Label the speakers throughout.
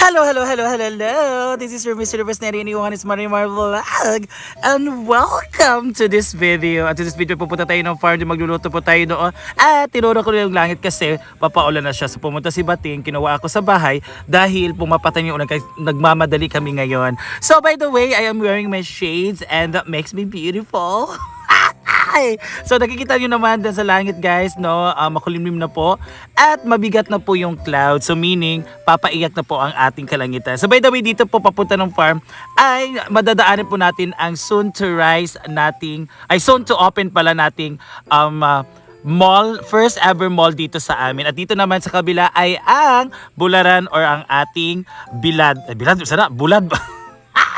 Speaker 1: Hello, hello, hello, hello, hello. This is your Mr. Personality and Johannes Marimar Vlog. And welcome to this video. At this video, pupunta tayo ng farm. Magluluto po tayo doon. At tinuro ko yung langit kasi papaulan na siya. So pumunta si Bating, kinuha ako sa bahay dahil pumapatan yung ulan. Nagmamadali kami ngayon. So by the way, I am wearing my shades and that makes me beautiful. Ay! So nakikita nyo naman dyan sa langit guys, no? Uh, makulimlim na po at mabigat na po yung cloud. So meaning, papaiyak na po ang ating kalangitan. So by the way, dito po papunta ng farm ay madadaanan po natin ang soon to rise nating, ay soon to open pala nating um, uh, mall, first ever mall dito sa amin. At dito naman sa kabila ay ang bularan or ang ating bilad. Eh, bilad, sana, bulad ba?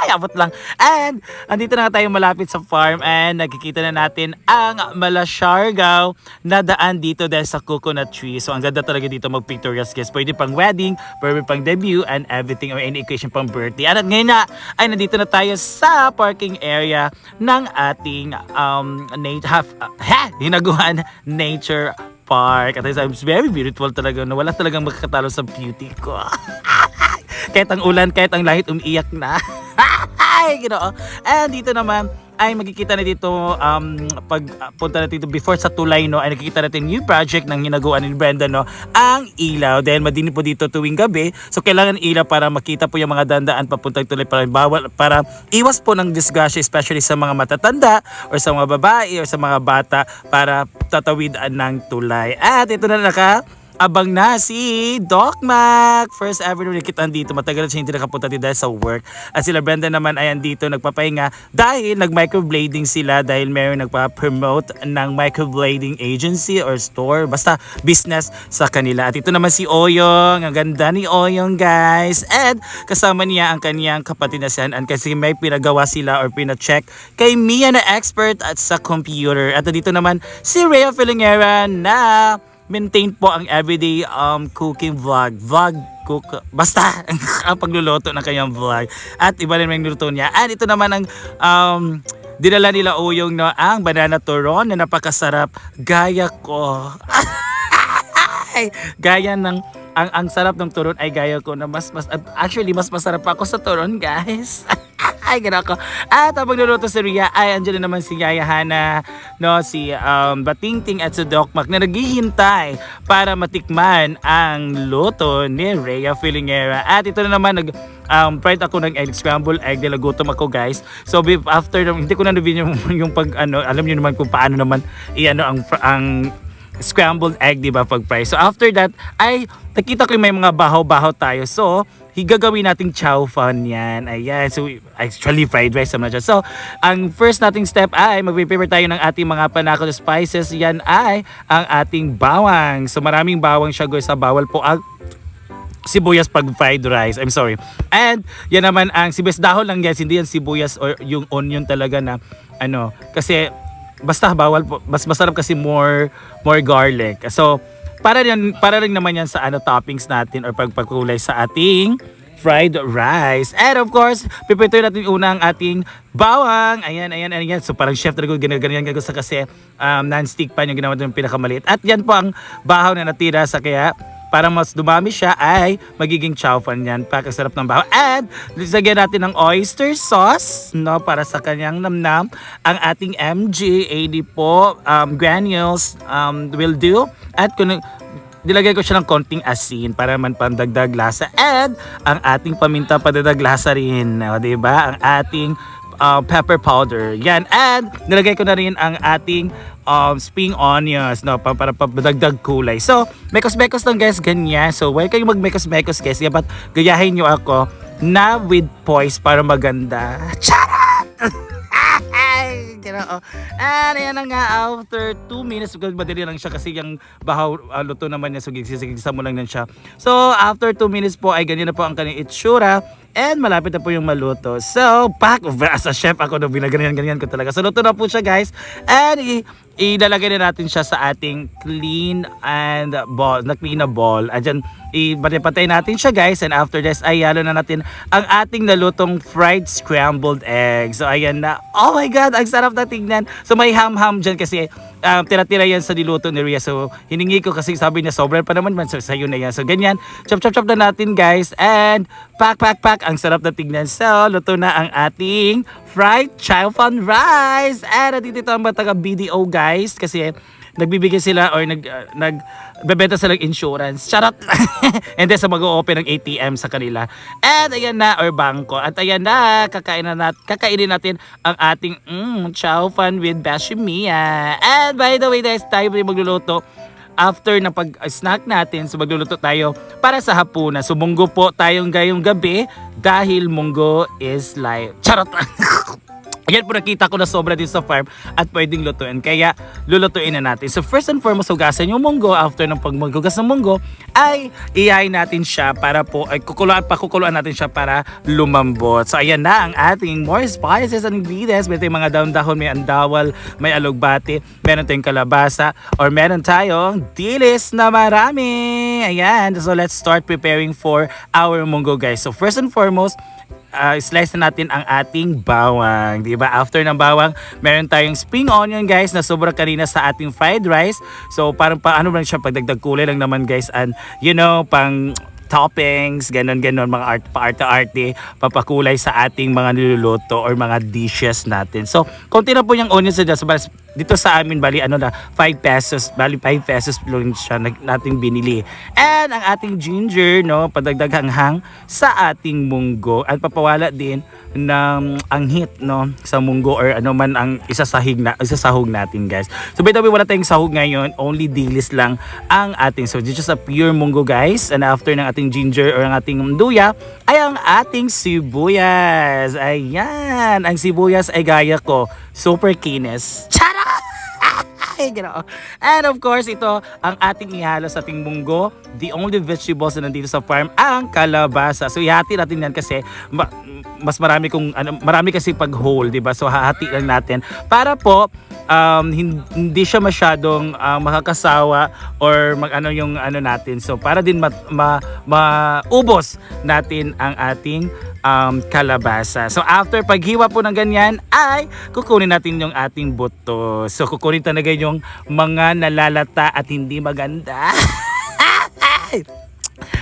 Speaker 1: Ay, abot lang. And, andito na tayo malapit sa farm and nakikita na natin ang Malashargaw na daan dito dahil sa coconut tree. So, ang ganda talaga dito mag-pictorials guys. Pwede pang wedding, pwede pang debut and everything or any occasion pang birthday. At ngayon na, ay nandito na tayo sa parking area ng ating um, nat- half, uh, ha, hinaguan nature park. At it's very beautiful talaga. Wala talagang makakatalo sa beauty ko. kahit ang ulan, kahit ang langit umiiyak na. Ay, ginoo. And dito naman, ay magkikita na dito um, pag uh, punta na dito before sa tulay no ay nakikita natin new project ng ginagawa ni Brenda no ang ilaw dahil madilim po dito tuwing gabi so kailangan ilaw para makita po yung mga dandaan papuntang tulay para bawal para iwas po ng disgrasya especially sa mga matatanda or sa mga babae or sa mga bata para tatawidaan ng tulay at ito na naka abang na si Doc Mac. First ever na kita dito. Matagal na siya hindi nakapunta dito dahil sa work. At sila Brenda naman ay andito nagpapahinga dahil nag-microblading sila dahil meron nagpa-promote ng microblading agency or store. Basta business sa kanila. At ito naman si Oyong. Ang ganda ni Oyong guys. And kasama niya ang kaniyang kapatid na si Hanan kasi may pinagawa sila or pina-check kay Mia na expert at sa computer. At dito naman si Rhea Filingera na maintain po ang everyday um, cooking vlog. Vlog, cook, basta ang pagluluto ng kanyang vlog. At iba rin yung luto niya. And ito naman ang um, dinala nila uyong no, ang banana turon na napakasarap. Gaya ko. Ay, gaya ng ang ang sarap ng turon. Ay gaya ko na mas mas actually mas masarap ako sa turon guys. Ay gano'n ako. At ang magluluto si Ria ay andyan na naman si Yaya Hana no si um, Batingting at si Doc Mac na naghihintay para matikman ang luto ni Rhea Filingera at ito na naman nag um, fried ako ng egg scramble egg dahil gutom ako guys. So after hindi ko na nabin yung, yung pag ano alam niyo naman kung paano naman i-ano ang ang scrambled egg, di ba, pag fry. So after that, ay nakita ko yung may mga bahaw-bahaw tayo. So, higagawin nating chow fan yan. Ayan. So, actually fried rice naman siya. So, ang first nating step ay mag-prepare tayo ng ating mga panako na spices. Yan ay ang ating bawang. So, maraming bawang siya guys sa bawal po ang sibuyas pag fried rice. I'm sorry. And yan naman ang sibuyas dahon lang guys, hindi yan sibuyas or yung onion talaga na ano kasi basta bawal po. Mas masarap kasi more more garlic. So para rin para rin naman yan sa ano toppings natin or pagpagkulay sa ating fried rice. And of course, pipitoy natin una ang ating bawang. Ayan, ayan, ayan. So parang chef talaga ganyan, ganyan, ganyan kasi um, non-stick pan yung ginawa ng pinakamaliit. At yan po ang bahaw na natira sa kaya para mas dumami siya ay magiging chow fan yan. Pakasarap ng bahaw. And lagyan natin ng oyster sauce no para sa kanyang namnam. Ang ating MG80 po um, granules um, will do. At kung Nilagay ko siya ng konting asin para man pandagdag lasa and ang ating paminta padagdag lasa rin, o, 'di ba? Ang ating uh, pepper powder. Yan. And nilagay ko na rin ang ating um, spring onions no, pa- para padagdag kulay. So, mekos-mekos lang guys, ganyan. So, huwag kayong mag-mekos-mekos guys. Dapat gayahin nyo ako na with poise para maganda. Charot! Ginoo. And ayan na nga, after 2 minutes, madali lang siya kasi yung bahaw uh, luto naman niya, so gisigisa mo lang yan siya. So, after 2 minutes po, ay ganyan na po ang kanyang itsura. And malapit na po yung maluto. So, back as a chef ako, no, binaganyan-ganyan ko talaga. So, na po siya, guys. And ilalagay na natin siya sa ating clean and ball, na clean na ball. Andyan, ipatay natin siya guys and after this ay halo na natin ang ating nalutong fried scrambled egg. So ayan na. Oh my god, ang sarap na tingnan. So may ham-ham dyan kasi um, tira-tira yan sa niluto ni Rhea. So hiningi ko kasi sabi niya sobrang pa naman man. So sa'yo na yan. So ganyan, chop-chop-chop na natin guys and pack pack pack ang sarap na tingnan. So luto na ang ating fried chow fun rice. And nandito ito ang mga taga BDO guys kasi nagbibigay sila or nag uh, nag bebenta sila ng insurance. Charot. And then sa mag-open ng ATM sa kanila. And ayan na or bangko. At ayan na kakain na nat kakainin natin ang ating mm, chow fun with bashimia. And by the way guys, tayo rin magluluto after na pag-snack natin, so magluluto tayo para sa hapunan. So munggo po tayong gayong gabi dahil munggo is life. Charot! Ayan po nakita ko na sobra din sa farm at pwedeng lutuin. Kaya lulutuin na natin. So first and foremost, hugasan yung munggo. After ng pagmaghugas ng munggo, ay iyayin natin siya para po, ay kukuluan, pakukuluan natin siya para lumambot. So ayan na ang ating more spices and ingredients. May mga dahon-dahon, may andawal, may alugbati, meron tayong kalabasa, or meron tayong dilis na marami. Ayan. So let's start preparing for our munggo guys. So first and foremost, uh, slice na natin ang ating bawang. Di ba? After ng bawang, meron tayong spring onion guys na sobrang kanina sa ating fried rice. So parang pa ano lang siya pagdagdag kulay lang naman guys and you know pang toppings, ganon ganon mga art pa arte arte papakulay sa ating mga niluluto or mga dishes natin. So, konti na po yung onions na dyan. Dito sa amin, bali ano na, 5 pesos, bali 5 pesos lang siya na, nating binili. And ang ating ginger, no, padagdag hanghang sa ating munggo at papawala din ng anghit, no, sa munggo or ano man ang isasahig na, isasahog natin, guys. So, by the way, wala tayong sahog ngayon, only dilis lang ang ating, so dito sa pure munggo, guys, and after ng ating ginger or ang ating duya, ay ang ating sibuyas. Ayan, ang sibuyas ay gaya ko, super kinis. Charot! Gano'n. And of course, ito ang ating ihalo sa ating munggo. The only vegetables na nandito sa farm, ang kalabasa. So, ihati natin yan kasi ma- mas marami kung ano, marami kasi pag whole, 'di ba? So hahati lang natin para po um, hin- hindi siya masyadong ah, makakasawa or mag-ano yung ano natin. So para din ma, ma, maubos natin ang ating um, kalabasa. So after paghiwa po ng ganyan ay kukunin natin yung ating buto. So kukunin talaga yung mga nalalata at hindi maganda.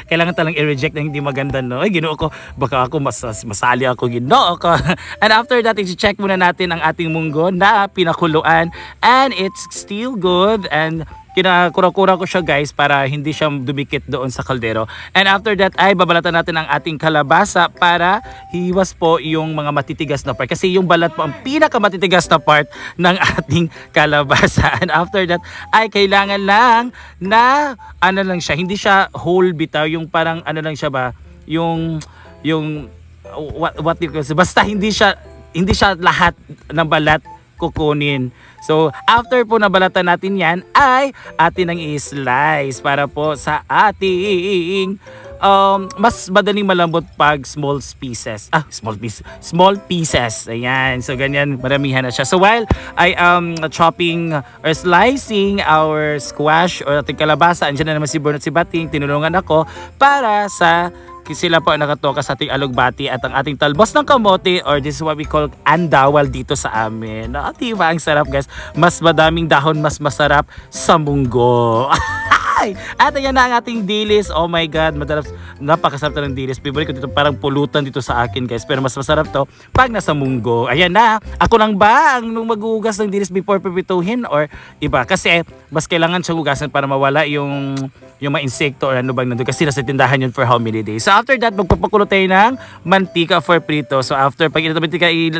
Speaker 1: kailangan talang i-reject na hindi maganda, no? Ay, ginoo ko, baka ako mas, masali ako, ginoo ko. And after that, i-check muna natin ang ating munggo na pinakuluan. And it's still good. And kinakura-kura ko siya guys para hindi siya dumikit doon sa kaldero. And after that ay babalatan natin ang ating kalabasa para hiwas po yung mga matitigas na part. Kasi yung balat po ang pinakamatitigas na part ng ating kalabasa. And after that ay kailangan lang na ano lang siya, hindi siya whole bitaw, yung parang ano lang siya ba, yung yung what what you call basta hindi siya hindi siya lahat ng balat kukunin. So, after po nabalatan natin yan, ay atin ang i-slice para po sa ating um, mas madaling malambot pag small pieces. Ah, small pieces. Small pieces. Ayan. So, ganyan. Maramihan na siya. So, while I am chopping or slicing our squash or ating kalabasa, andyan na naman si Bernard si Bating, tinulungan ako para sa sila po ang nakatoka sa ating alugbati at ang ating talbos ng kamote or this is what we call andawal dito sa amin. No, diba? Ang sarap guys. Mas madaming dahon, mas masarap sa munggo. Ay! At ayan na ang ating dilis. Oh my God, madarap, napakasarap na ng dilis. Favorite ko dito, parang pulutan dito sa akin guys. Pero mas masarap to pag nasa munggo. Ayan na. Ako lang ba ang nung maghugas ng dilis before pipituhin or iba? Kasi mas kailangan siyang hugasan para mawala yung yung mga insekto or ano bang nandun kasi nasa tindahan yun for how many days. So after that, magpapakulo tayo ng mantika for prito. So after pag ng mantika, i-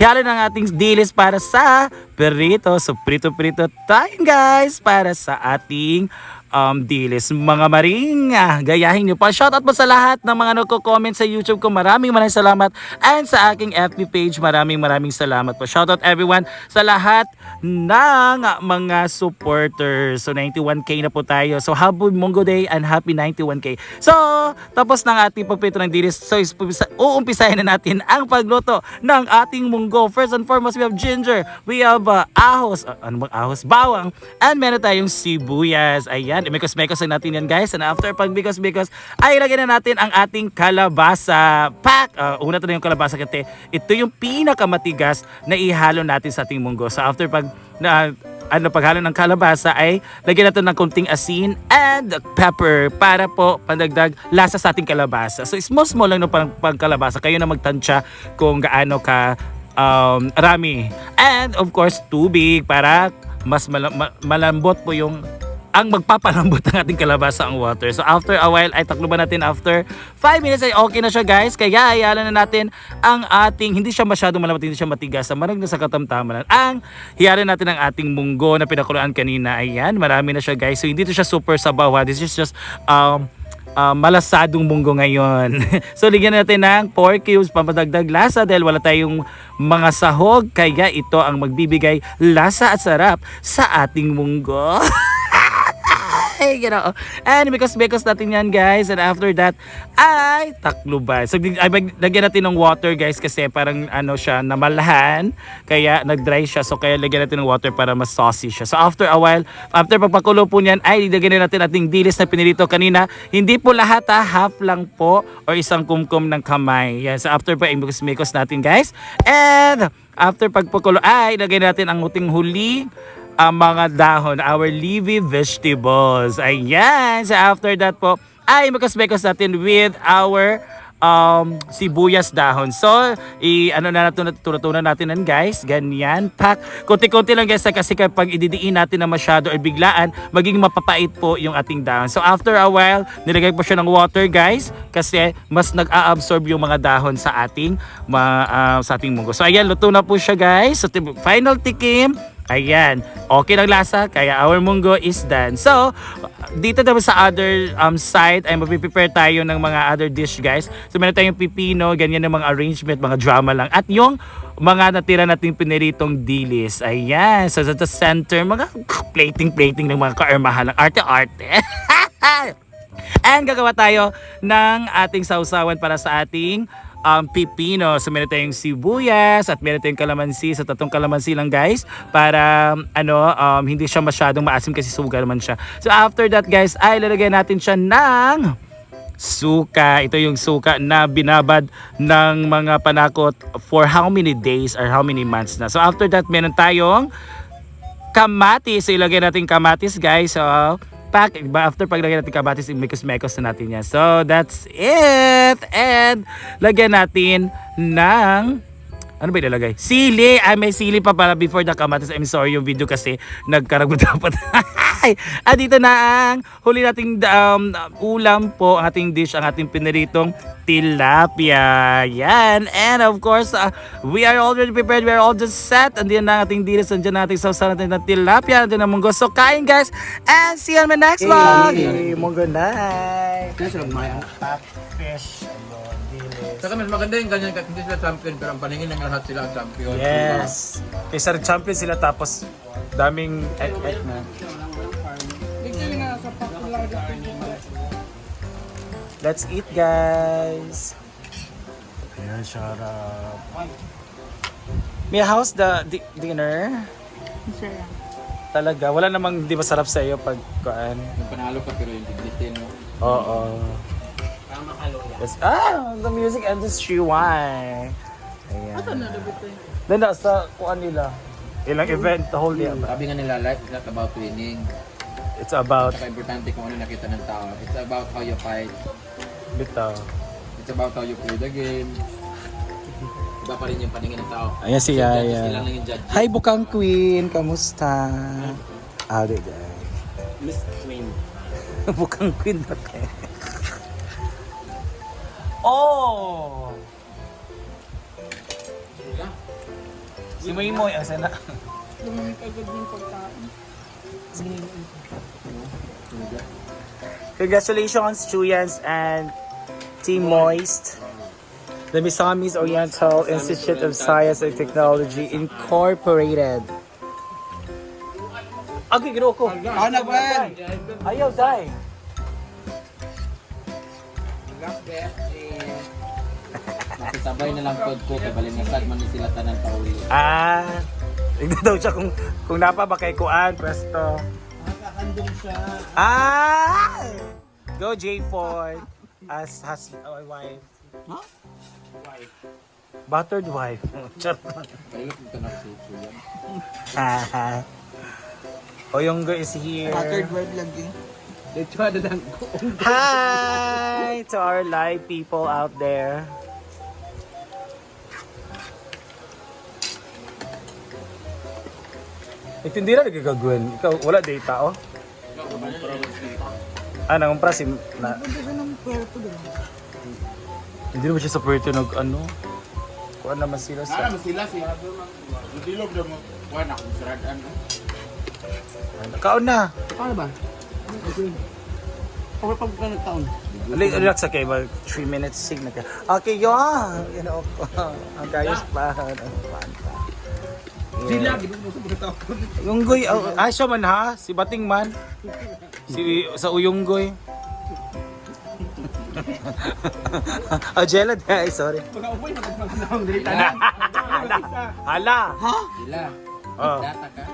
Speaker 1: Hiyalo ng ating dilis para sa perito. So, prito-prito tayo guys para sa ating um, dilis. Mga maring, ah, gayahin nyo pa. Shoutout po sa lahat ng mga nagko-comment sa YouTube ko. Maraming maraming salamat. And sa aking FB page, maraming maraming salamat po. Shoutout everyone sa lahat ng mga supporters. So 91k na po tayo. So happy Mongo Day and happy 91k. So tapos ng ating pagpito ng dilis. So is- uumpisahin na natin ang pagluto ng ating munggo. First and foremost, we have ginger. We have uh, ahos. Uh, ano bang ahos? Bawang. And meron tayong sibuyas. Ayan. Imikos-mekos na natin yan guys. And after pag bikos-bikos, ay lagyan na natin ang ating kalabasa. Pak! Uh, una to na yung kalabasa kasi ito yung pinakamatigas na ihalo natin sa ating munggo. So after pag na ano paghalo ng kalabasa ay lagyan natin ng konting asin and pepper para po pandagdag lasa sa ating kalabasa. So small small lang no pang, pang kalabasa. Kayo na magtansya kung gaano ka um, rami. And of course tubig para mas mala- ma- malambot po yung ang magpapalambot ng ating kalabasa ang water. So after a while ay takluban natin after 5 minutes ay okay na siya guys. Kaya iyalan na natin ang ating hindi siya masyadong malambot, hindi siya matigas. Marag na sa katamtaman. Ang hiyalan natin ang ating munggo na pinakuluan kanina. Ayan, marami na siya guys. So hindi to siya super sabaw ha. This is just um, uh, malasadong munggo ngayon. so ligyan natin ng 4 cubes pampadagdag lasa dahil wala tayong mga sahog kaya ito ang magbibigay lasa at sarap sa ating munggo. Ay, gano'n. And because because natin yan guys. And after that, ay takluban. So, ay, lagyan natin ng water guys kasi parang ano siya, namalahan. Kaya nag-dry siya. So, kaya lagyan natin ng water para mas saucy siya. So, after a while, after pagpakulo po niyan, ay lagyan na natin ating dilis na pinirito kanina. Hindi po lahat ha, half lang po or isang kumkum ng kamay. Yan. So, after pa, imikos-mikos natin guys. And after pagpakulo, ay lagyan natin ang uting huli ang mga dahon, our leafy vegetables. Ayan. So after that po, ay magkasbekos natin with our um, sibuyas dahon. So, i ano na natin natutunan natin yan guys. Ganyan. Pak. Kunti-kunti lang guys kasi kapag ididiin natin na masyado or biglaan, magiging mapapait po yung ating dahon. So after a while, nilagay po siya ng water guys kasi mas nag-a-absorb yung mga dahon sa ating ma, ah, sa ating munggo. So ayan, luto na po siya guys. So final tikim, Ayan, okay ng lasa, kaya our munggo is done. So, dito naman sa other um, side, ay mapiprepare tayo ng mga other dish guys. So, meron tayong pipino, ganyan ng mga arrangement, mga drama lang. At yung mga natira nating piniritong dilis. Ayan, so sa the center, mga plating-plating ng mga kaarmahan ng arte-arte. And gagawa tayo ng ating sausawan para sa ating um, pipino. So meron tayong sibuyas at meron tayong kalamansi. Sa tatong kalamansi lang guys para ano um, hindi siya masyadong maasim kasi sugar naman siya. So after that guys ay lalagyan natin siya ng suka. Ito yung suka na binabad ng mga panakot for how many days or how many months na. So after that meron tayong kamatis. So, ilagay natin kamatis, guys. So, pack, ba, after paglagay natin kamatis, imikos-mekos na natin yan. So, that's it. And, lagyan natin ng ano ba ilalagay? Sili! Ay, may sili pa pala before the kamatis. I'm sorry yung video kasi nagkaragod dapat. At dito na ang huli nating um, ulam po, ang ating dish, ang ating piniritong tilapia. Yan. And of course, uh, we are already prepared. We are all just set. Andiyan na ang ating dilis. Andiyan na ating sausawan natin ng tilapia. Andiyan na munggo. So, kain guys. And see you on my next vlog. Hey, munggo night. Fish.
Speaker 2: Saka mas maganda yung ganyan kasi hindi sila champion pero ang paningin ng lahat sila ang champion.
Speaker 1: Yes. Kaysa champion sila tapos daming et et na. Let's eat guys. Ayan, sarap. May how's the di- dinner? Talaga, wala namang di masarap sa iyo pag kuan.
Speaker 2: Yung panalo ka pero yung dignity no.
Speaker 1: Oo. Yes. Ah, the music and the wine. Ayan. Ito na Then sa kuan nila. Ilang event the whole day.
Speaker 2: Sabi nga nila life is not about winning.
Speaker 1: It's about
Speaker 2: Saka importante kung ano nakita ng tao. It's about how you fight.
Speaker 1: bitaw.
Speaker 2: It's about how you play the game. Iba pa rin yung paningin ng tao.
Speaker 1: Ayan si
Speaker 2: Sila
Speaker 1: Yaya.
Speaker 2: lang yung judge.
Speaker 1: Hi Bukang Queen, kamusta? Ah, di
Speaker 2: Miss Queen.
Speaker 1: Bukang Queen na tayo. Oh! Si Moy Moy, asa na?
Speaker 3: Lumamig agad yung pagkain.
Speaker 1: Congratulations, Chuyans and Team Moist. The Misamis Oriental Institute of Science and Technology Incorporated. Okay, gino ko.
Speaker 4: Ano ba?
Speaker 1: Ayaw, Zay.
Speaker 4: Sabay na lang code ko kay balinasad man ni sila tanan pauli.
Speaker 1: Ah, tignan daw siya kung, kung napa ba kay Kuan, presto.
Speaker 4: Nakakandong siya.
Speaker 1: Ah! Go J Ford as husband, oh, wife.
Speaker 4: Huh?
Speaker 1: Battered wife. Charot.
Speaker 4: Kayo kung tanak si Kuya.
Speaker 1: Haha. Oyonggo is here.
Speaker 4: lagi. Dito ada dang ko.
Speaker 1: Hi to our live people out there. Ito hindi na nagagagawin. Ikaw, wala data, oh. Ah, nangumpra si... Na, hindi naman siya sa Puerto nag ano. Kuha naman sila sa...
Speaker 2: Ano sila si Ludilog daw mo. Wala akong siradan. no?
Speaker 1: Kaon na.
Speaker 4: Paano ba? Okay pag ka nagtaon.
Speaker 1: Relax, relax okay, mag 3 minutes sig na ka. Okay, yun. You know, ang kayos pa. Ang pa.
Speaker 4: Sila, gibig mo sa pagkataon.
Speaker 1: Uyunggoy, oh, ah, siya man ha? Si Bating man? Si, sa Uyunggoy. oh, Jelad, guys, sorry.
Speaker 4: Dili tanan.
Speaker 1: Hala!
Speaker 4: Sila.
Speaker 1: Oh.
Speaker 4: Data ka.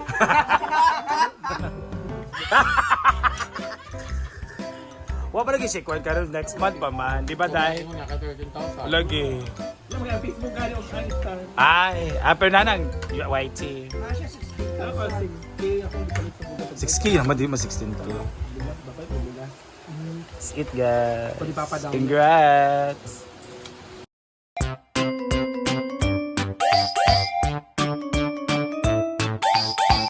Speaker 1: Wa pa lagi si Kwan karon next month pa man, di ba
Speaker 4: 13,000.
Speaker 1: Lagi.
Speaker 4: Mga Facebook gani og Star.
Speaker 1: Ay, apel na nang YT.
Speaker 4: Na siya 16. Ako 6K ako di palit sa bugas.
Speaker 1: 6K naman, di ma 16K.
Speaker 4: Dapat ko bugas.
Speaker 1: That's it, guys. Congrats!